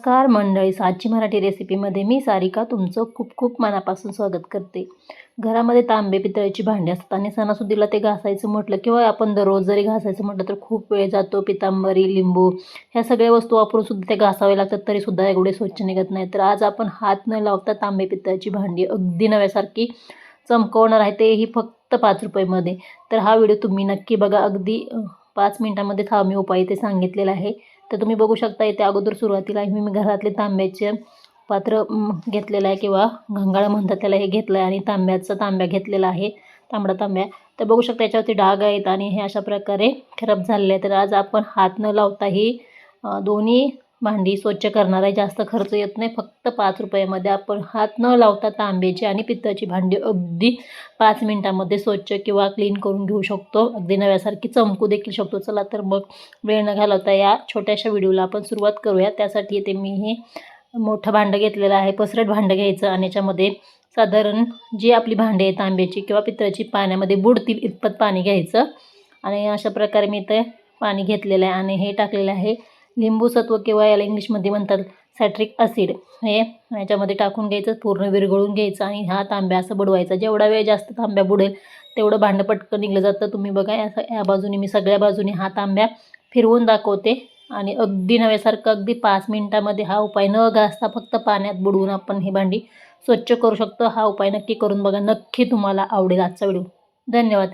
नमस्कार मंडळी. साची मराठी रेसिपीमध्ये मी सारिका तुमचं खूप खूप मनापासून स्वागत करते. घरामध्ये तांबे पितळेची भांडी असतात आणि सणासुदीला ते घासायचं म्हटलं किंवा आपण दररोज जरी घासायचं म्हटलं तर खूप वेळ जातो. पितांबरी लिंबू ह्या सगळ्या वस्तू वापरून सुद्धा ते घासावे लागतात तरीसुद्धा एवढे स्वच्छ निघत नाही तर आज आपण हात न लावता तांबे पितळेची भांडी अगदी नव्यासारखी चमकवणार आहे. तेही फक्त पाच रुपयेमध्ये. तर हा व्हिडिओ तुम्ही नक्की बघा. अगदी पाच मिनटामध्ये हा मी उपाय ते सांगितलेला आहे. तर तुम्ही बघू शकता इथे अगोदर सुरुवातीला मी मी घरातले तांब्याचे पात्र घेतलेलं आहे किंवा घंगाळं म्हणतात त्याला हे घेतलं आहे आणि तांब्याचा तांब्या घेतलेला आहे तांबडा तांब्या. तर बघू शकता याच्यावरती डाग आहेत आणि हे अशा प्रकारे खराब झालेले आहे तर आज आपण हात न लावताही दोन्ही भांडी स्वच्छ करणार आहे जास्त खर्च येत नाही. फक्त पाच रुपयामध्ये आपण हात न लावता तांब्याची आणि पित्ताची भांडी अगदी पाच मिनटामध्ये स्वच्छ किंवा क्लीन करून घेऊ शकतो. अगदी नव्यासारखी चमकू देखील शकतो. चला तर मग वेळ न घालवता या छोट्याशा व्हिडिओला आपण सुरुवात करूया. त्यासाठी येते मी हे मोठं भांडं घेतलेलं आहे. पसरट भांडं घ्यायचं आणि याच्यामध्ये साधारण जी आपली भांडी आहे तांब्याची किंवा पितळाची पाण्यामध्ये बुडतील इतपत पाणी घ्यायचं. आणि अशा प्रकारे मी ते पाणी घेतलेलं आहे आणि हे टाकलेलं आहे. लिंबू सत्व किंवा याला इंग्लिशमध्ये म्हणतात सॅट्रिक ॲसिड हे याच्यामध्ये टाकून घ्यायचं पूर्ण विरघळून घ्यायचं आणि हा तांब्या असं बुडवायचा. जेवढा वेळ जास्त तांब्या बुडेल तेवढं भांडं पटकन निघलं जातं. तुम्ही बघा या या बाजूने मी सगळ्या बाजूने हा तांब्या फिरवून दाखवते. आणि अगदी नव्यासारखं अगदी पाच मिनटामध्ये हा उपाय न घासता फक्त पाण्यात बुडवून आपण ही भांडी स्वच्छ करू शकतो. हा उपाय नक्की करून बघा. नक्की तुम्हाला आवडेल आजचा व्हिडिओ. धन्यवाद.